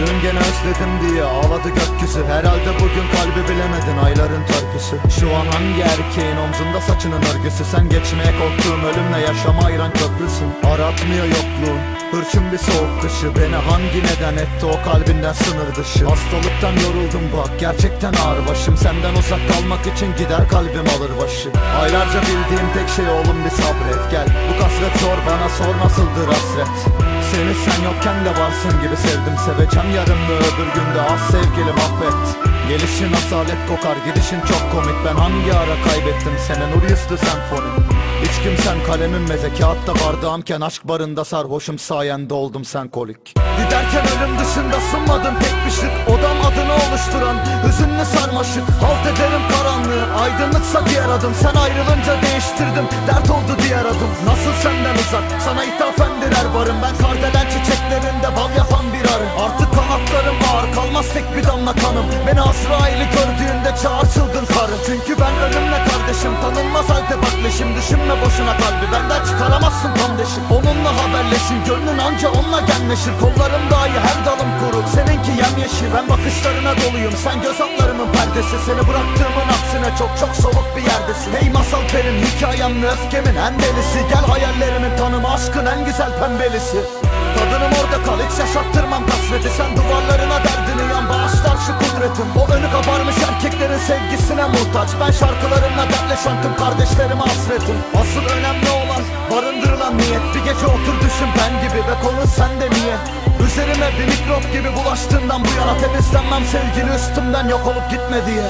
özledim diye ağladı gökyüzü. Herhalde bugün kalbi bilemedin ayların törpüsü Şu an hangi erkeğin omzunda saçının örgüsü? Sen geçmeye korktuğum ölümle yaşama ayıran köprüsün. Aratmıyor yokluğun Hırçın bir soğuk dışı. Beni hangi neden etti o kalbinden sınır dışı? Hastalıktan yoruldum bak gerçekten ağır başım. Senden uzak kalmak için gider kalbim alır başı. Aylarca bildiğim tek şey oğlum bir sabret. Gel bu kasvet sor bana sor nasıldır hasret Seni sen yokken de varsın gibi sevdim Seveceğim yarın mı öbür günde az sevgilim affet. Gelişin asalet kokar gidişin çok komik. Ben hangi ara kaybettim? Seni nur yüzlü senfoni Hiç kimsen kalemin meze kağıtta bardağımken Aşk barında sarhoşum sayende oldum sen kolik. Giderken ölüm dışında sunmadın pek bir şık. Odam adını oluşturan hüzünlü sarmaşık aydınlıksa diğer adım Sen ayrılınca değiştirdim. Dert oldu diğer adım Nasıl senden uzak? Sana ithafen birer barım Ben kardelen çiçeklerinde bal yapan bir arı. Artık kanatlarım ağır. Kalmaz tek bir damla kanım. Beni Azrail'i gördüğünde çağır çılgın karı Çünkü ben ölümle kardeşim. Tanınmaz halde bakleşim Düşünme boşuna kalbi. Benden çıkaramazsın tam deşim Onunla haberleşin. Gönlün anca onunla genleşir. Kollarım dahi her dalım kuru. Seninki yemyeşil. Ben bakışlarına doluyum. Sen göz altlarımın perdesi. Seni bıraktığımın aksine çok çok soluk bir yerdesin. Hey masal benim hikayem öfkemin en delisi. Gel hayallerimin tanımı aşkın en güzel pembelisi. Kadınım orada kal hiç yaşattırmam kasveti. Sen duvarlarına derdini yan bağışlar şu kudretim O önü kabarmış erkeklerin sevgisine muhtaç. Ben şarkılarımla dertleşen tüm kardeşlerime hasretim. Asıl önemli olan barındırılan niyet. Bir gece otur düşün ben gibi ve konu sende niye Üzerime bir mikrop gibi bulaştığından bu yana Temizlenmem sevgili üstümden yok olup gitme diye